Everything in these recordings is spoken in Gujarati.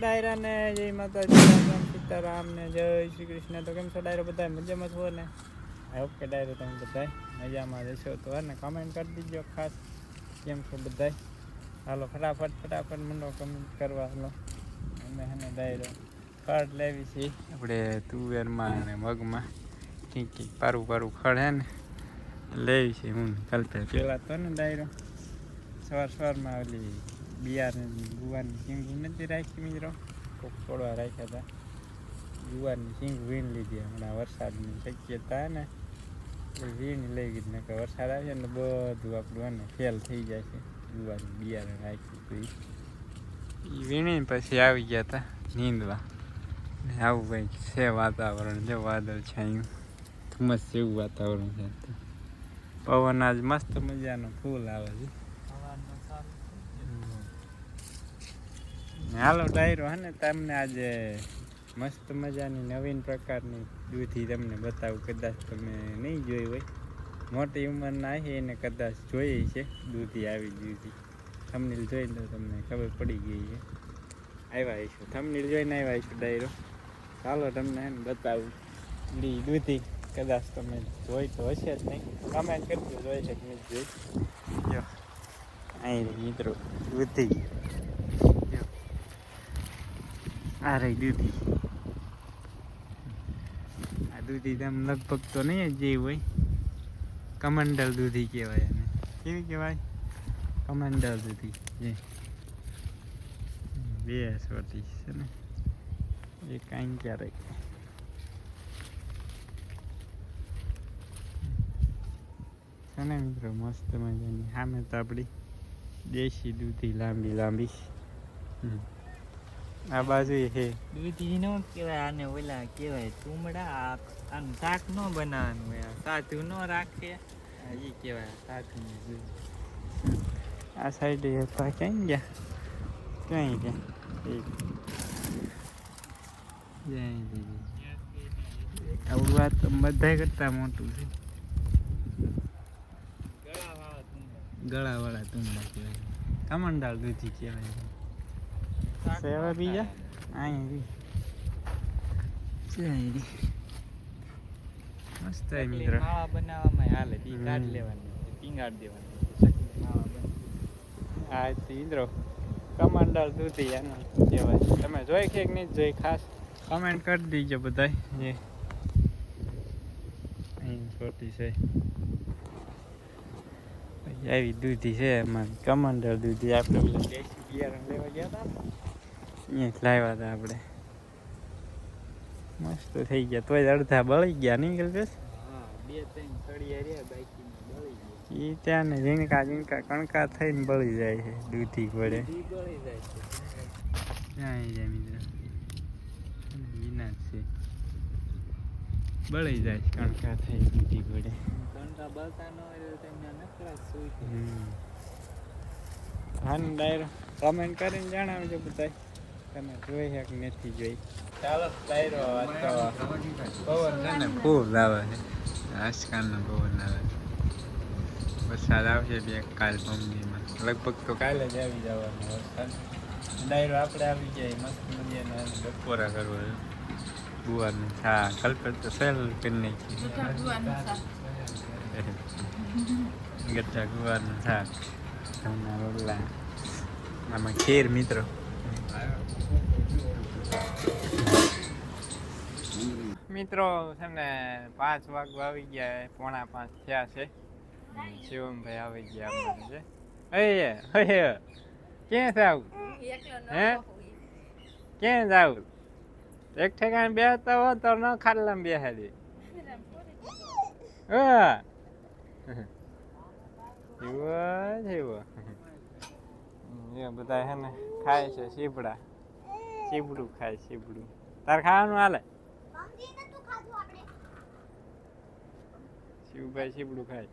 ડાયરાને જય માતાજી રામ રામ સીતારામ ને જય શ્રી કૃષ્ણ. તો કેમ છો ડાયરો બધા મજામાં છો ને? આઈ હોપ કે ડાયરો તમે બધા મજામાં રહેશો. તો ને કમેન્ટ કરી દીજો ખાસ. કેમ છો બધા હાલો ફટાફટ ફટાફટ મંડો કમેન્ટ કરવા હાલો. અમે હે ડાયરો ખડ લેવી છે. આપણે તુવેરમાં અને મગમાં ઠીક ઠીક પારું પારું ખડ હે ને લેવી છે હું કલ્પે પહેલાં તો ને ડાયરો સવાર સવારમાં ઓલી બિયારની ગુવારની સિંગું નથી રાખી મિત્રો. કોક છોડવા રાખ્યા હતા. ગુવારની સિંગ વીણ લીધી હમણાં વરસાદની શક્યતા ને. એટલે વીણ લઈ ગઈ નકર વરસાદ આવે ને બધું આપણું એને ને ફેલ થઈ જાય છે. ગુવાની બિયારણ રાખ્યું હતું એ વીણીને પછી આવી ગયા હતા નીંદવા. ને આવું કંઈક છે વાતાવરણ. જો વાદળ છાયું. ધુમ્મસ જેવું વાતાવરણ છે. પવન આજ મસ્ત મજાનો ફૂલ આવે છે. હાલો, ડાયરો હે ને, તમને આજે મસ્ત મજાની નવીન પ્રકારની દૂધી તમને બતાવું. કદાચ તમે નહીં જોઈ હોય. મોટી ઉંમરના છે એને કદાચ જોઈ છે દૂધી આવી દૂધી થમનીલ જોઈને તો તમને ખબર પડી ગઈ છે આવ્યા આવીશું થમનીલ જોઈને આવ્યા આવીશું ડાયરો. ચાલો તમને એને બતાવું. લી દૂધી કદાચ તમે જોઈ તો હશે જ નહીં. કમેન્ટ કરજો, જોઈ છે કે જોઈ. અહીં મિત્રો, દૂધી જો આ રહી દૂધી. આ દૂધી તેમ લગભગ તો નહીં જ જે હોય. કમંડલ દૂધી કહેવાય એને. કેવી કહેવાય? કમંડલ દૂધી. જે. બે સોટી છે ને. એ કાંઈ ક્યારેક છે ને મિત્રો, મસ્ત મજાની. સામે તો આપણી દેશી દૂધી લાંબી લાંબી. હમ. આ બાજુ હે. દૂધી નો કહેવાય આને ઓલા કહેવાય તુમડા આમ આનું શાક નો બનાવવાનું હોય સાધુ નો રાખે. એ કહેવાય સાધુની આ સાઈડ હતા ક્યાં ગયા? ક્યાં ગયા? આવું વાત બધા કરતા મોટું છે. ગળાવાળા તુંબા કહેવાય કમંડાળ દૂધી કહેવાય સેવા બીજા. અહીં રી મસ્ત હે મિત્ર માવા બનાવવામાં હાલે ઈ કાઢ. લેવાની પીંગાડ દેવાની આ ઇન્દ્રો કમાન્ડર દૂધી એનો કહેવાય તમે જોઈ કે નહીં જોઈ ખાસ કમેન્ટ કરી દીજો બધાય જે અહીં છોટી છે પછી આવી દૂધી છે એમાં કમાન્ડર દૂધી આપણે પેલા દેશી બિયારણ લેવા ગયા હતા લાવ્યા હતા આપણે. મસ્ત થઈ ગયા. તોય અડધા બળી ગયા નહીં કલ્પેશ? હા બે રહ્યા એ ત્યાં ને ઝીણકા ઝીણકા કણકા થઈને બળી જાય છે, દૂધી પડે. બળી જાય છે ત્યાં જાય મિત્ર. વિના છે. બળી જાય છે, કણકા થઈ દૂધી પડે. કણકા બળતા ન હોય તો તમને નકરા સુઈ જાય. હાન ડાયરો કમેન્ટ કરીને જણાવજો બધા તમે જોઈ છે નથી જોઈ. ચાલો ડાયરો પવન છે ફૂલ આવે છે. આજકાલનો પવન આવે વરસાદ આવશે બે કાલ પમદીમાં લગભગ તો કાલે જ આવી જવાનો વરસાદ. ડાયરો આપણે આવી જાય મસ્ત મજાના બપોરા કરવો બુવાનું છા હા કલ્પે તો સેલ કરી નાખી. ગઠ્ઠા ગુવાનું શાક. ઘઉંના રોટલા. આમાં ખીર મિત્રો. મિત્રો છે ને પાંચ વાગવા આવી ગયા, પોણા પાંચ થયા છે. શિવમભાઈ આવી ગયા અમારે છે. અયે અયે ક્યાં જાવ હે? ક્યાં જાવ એક ઠેકાણે બેસતા હો તો ન ખાટલામાં બેહાડી હા. એવો એવો એ બધા હે ને ખાય છે સીપડા સીપડું ખાય સીપડું તાર ખાવાનું હાલે? શિવભાઈ સીપડું ખાય.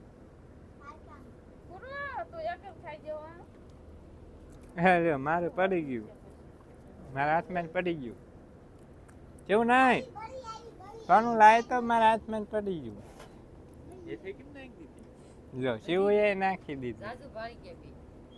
અરે મારે પડી ગયું. મારા હાથમાં પડી ગયું. કેવું નહીં. ઘણું લાય તો મારા હાથમાં પડી ગયું. જો શિવએ નાખી દીધું.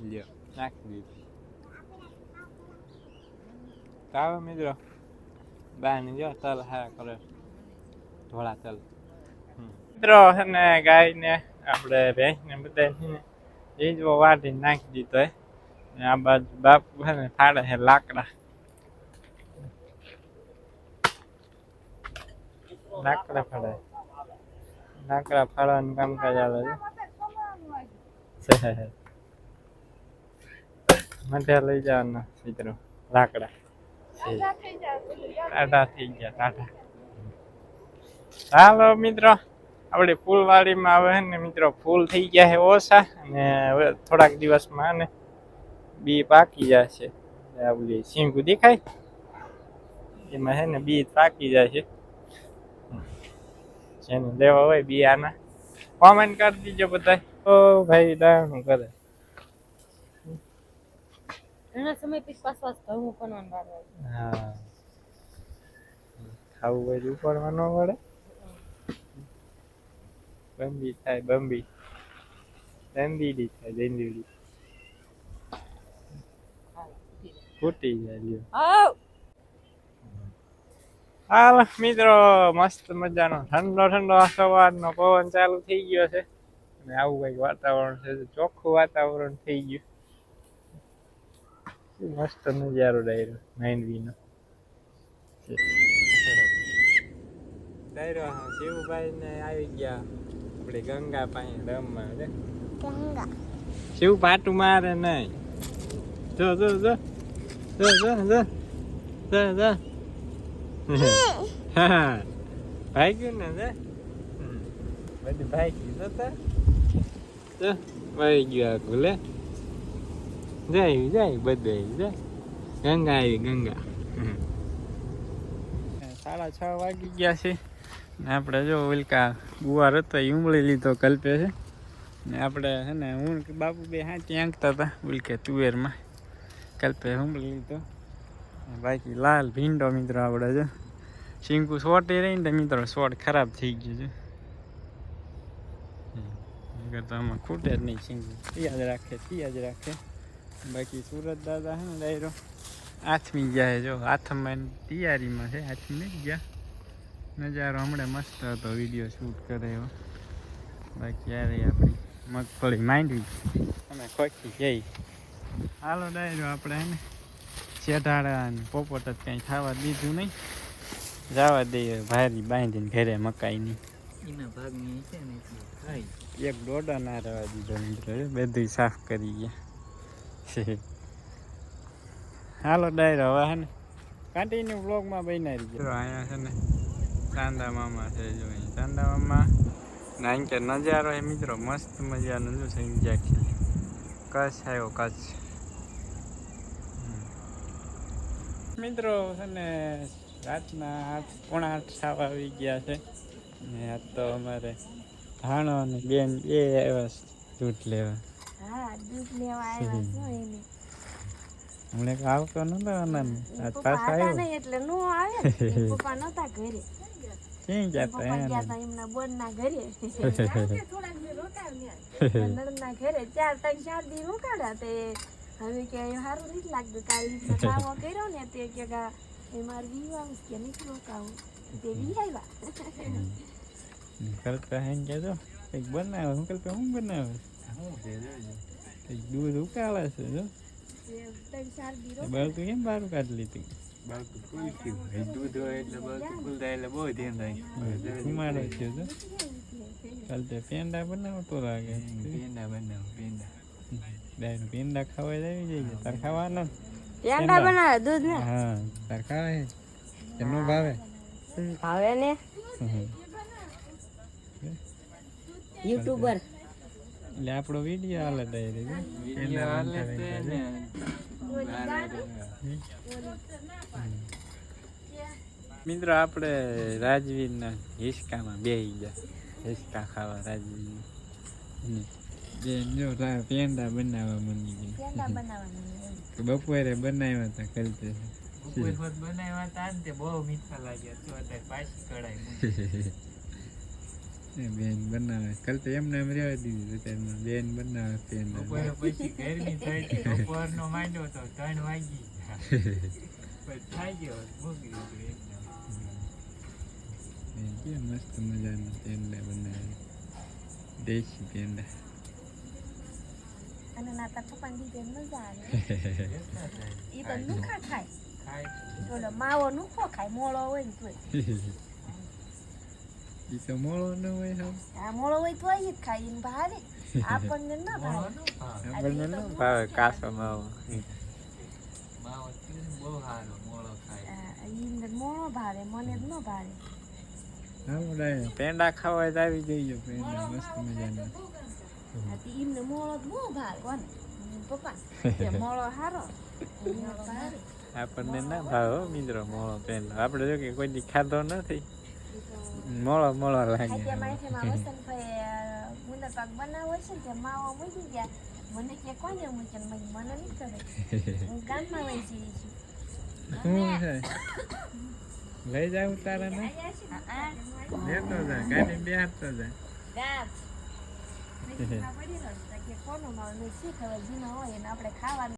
લ્યો, નાખી દીધું. કાવો મિત્રો? બાની જો તલ હારા કરે. ધોળા તલ મિત્રો છે ને ગાયને આપણે ભેંસને બધા છે ને, એ જ વાટી નાખી દીધો હે. આ બાજુ બાપુ છે ને ફાડે છે લાકડા. લાકડા ફાડે. લાકડા ફાડવાનું કામકાજ આવે છે. માટે લઈ જવાના મિત્રો. લાકડા. છે. ટાટા થઈ ગયા ટાટા હાલો મિત્રો આપણે ફૂલવાડીમાં આવે છે ને મિત્રો ફૂલ થઈ ગયા છે ઓછા અને હવે થોડાક દિવસમાં ને બી પાકી જશે છે. ઓલી શીંગું દેખાય? એમાં છે ને બી પાકી જશે જેને લેવા હોય બી આના. કોમેન્ટ કરી દીજો બધા ઓ ભાઈ ડાણું કરે. ઘણા સમય પછી પાછો ઘઉં પણ વાળવા હા. ખાવું હોય તો ઉપાડવાનો ન પડે બંબી થાય બંબી. દંડીડી થાય દંડીડી ફૂટી જાય લ્યો. હાલ મિત્રો મસ્ત મજાનો ઠંડો ઠંડો સવારનો પવન ચાલુ થઈ ગયો છે. અને આવું કંઈક વાતાવરણ છે ચોખ્ખું વાતાવરણ થઈ ગયું. મસ્ત નજારો ડાયરો માંડવીનો ડાયરો શિવભાઈ ને આવી ગયા આપણે ગંગા પાસે રમવા છે શિવ પાટું મારે નહીં જો જો જો જો જો જો જો જો હા ભાઈ ગયું ને તે બધું ભાઈ ગયું તો તે જો ભાઈ ગયું આખું લે જાય જાય બધું, જાય. ગંગા આવી ગંગા. સાડા છ વાગી ગયા છે. ને આપણે જો ઉલ્કા ગુવાર હતો એ ઉમળી લીધો કલ્પે છે. ને આપણે છે ને હું બાપુ બે હાથી આંકતા હતા ઉલ્કે તુવેરમાં. કલ્પે ઉમળી લીધો. બાકી લાલ ભીંડો મિત્રો આપણે જો શીંકુ સોટી રહીને તો મિત્રો સોટ ખરાબ થઈ ગયું છે. હમ. નહીંતર તો આમાં ખૂટે જ નહીં શીંકુ. યાદ રાખે તિયાજ રાખે. બાકી સુરત દાદા હે ને ડાયરો આથમી ગયા છે જો આથમવાની તૈયારીમાં છે આથમી ગયા. નજારો હમણાં મસ્ત હતો વીડિયો શૂટ કર્યો. બાકી યારે આપણી મગફળી માંડવી. અમે ખોખી જઈ. હાલો ડાયરો આપણે હે ને શેઢાડા અને પોપટ જ કંઈ ખાવા દીધું નહીં. જવા દઈએ ભારી બાંધીને ઘરે મકાઈની. એના ભાગની છે ને એક દોડો ના રહેવા દીધો મિત્રો બધું સાફ કરી ગયા. હાલો ડાયર હવે હે ને. કન્ટિન્યુ બ્લોગમાં બનાવી ગયો અહીંયા છે ને ચાંદા મામા છે જો ચાંદા મામા ને અહીં કે નજારો એ મિત્રો મસ્ત મજાનો જો જ્યાં છે. કચ્છ આવ્યો કચ્છ. મિત્રો છે ને રાતના આઠ પોણા આઠ સાવ આવી ગયા છે. ને આજ તો અમારે ભાણો અને બેન બે આવ્યા દૂધ લેવા. હા દૂધ લેવા આવ્યા છો એને. હમણે તો આવતો નતો આનંદ આજ પાસ આવ્યો. નહીં એટલે નો આવે પપ્પા નતા ઘરે. ક્યાં ગયા પપ્પા તા ગયા તા એમના બોન ના ઘરે નણંદ ના ઘરે ચાર ત્રણ ચાર દી રોકાડા તે. હવે કે સારું નથી લાગતું. કાલ ખાવા કર્યો ને તે કે કા એ મારે વી આવું કે નથી રોકાવું? તે વી આવ્યા. કલ્પે હેન કહેજો કંઈક બનાવે હું કલ્પે હું બનાવે દૂધ ઉકાળે છે જો તે બળતું કેમ બહાર કાઢી લીધું બાળકું ફૂલ થયું દૂધ હોય એટલે બાળકું ફૂલ થાય એટલે બહુ ધ્યાન રાખે ઘુમાડો છે જો કલ્પે પેંડા બનાવતો લાગે પેંડા બનાવો પેંડા ડાયરો પેંડા ખાવા આવી જાય તાર ખાવાના પેંડા બનાવે દૂધ ને? હા તાર ખાવે છે ભાવે? ભાવે ને? યુટ્યુબર. એટલે આપણો વીડિયો હાલે ડાયરી વીડિયો હાલે તે ને. ઓલી ગાડી ઓલી મિત્રો આપણે રાજવીરના હિસકામાં બેસી ગયા. હિસકા ખાવા રાજવીર બેન જો પેંડા બનાવવા મની. કે બપોરે બનાવ્યા હતા કલતે બપોરે બનાવ્યા હતા ને તે બહુ મીઠા લાગ્યા. તો અત્યારે પાછી કઢાઈ. બેન બનાવે. કલતે એમને એમ રહેવા દીધી અત્યારમાં બેન બનાવે બપોરે પછી ગરમી થઈ બપોરનો માંડ્યો તો ત્રણ વાગી પછી થઈ ગયો મૂકી દીધું એકદમ. કેમ મસ્ત મજાનું પેંડા બનાવે. દેશી પેંડા. અને નાતા પપ્પાને દીધે મજા આવે. ઈ તો નુખા ખાય ખાય ઓલો માવો નુખો ખાય મોળો હોય ને તોય. ઈ તો મોળો ન હોય સાવ આ મોળો હોય તોય ઈ જ ખાય એને ભાવે આપણને ના ભાવે ન. આપણને ન ભાવે કાસો માવો માવો તો બહુ સારો મોળો ખાય આ ઈને મોળો ભાવે મને જ ન ભાવે આપણે પેંડા ખાવા જ તો આવી જઈએ પેંડા મસ્ત મજાના આ તે ઈને મોળો જ બહુ ભાવે કોને પપ્પા મોળો સારો આપણને ના ભાવે મિત્રો મોળો પેંડો આપણે જો કે કોઈ ખાધો નથી તો મોળો મોળો લાગે ખાઈ માથેમાં વસંતભાઈ મુંદર પાક બનાવો છે તે માવો મૂકી ગયા મને કે કોને મૂકે મને મને નહીં ખબર હું ગામમાં વહી જઈ છું લઈ જાવ તારા ને લેતો જા ગાડી બેસતો જા ગામ કે કોનો માવો નહીં શી ખબર જીનો હોય એને આપણે ખાવાનું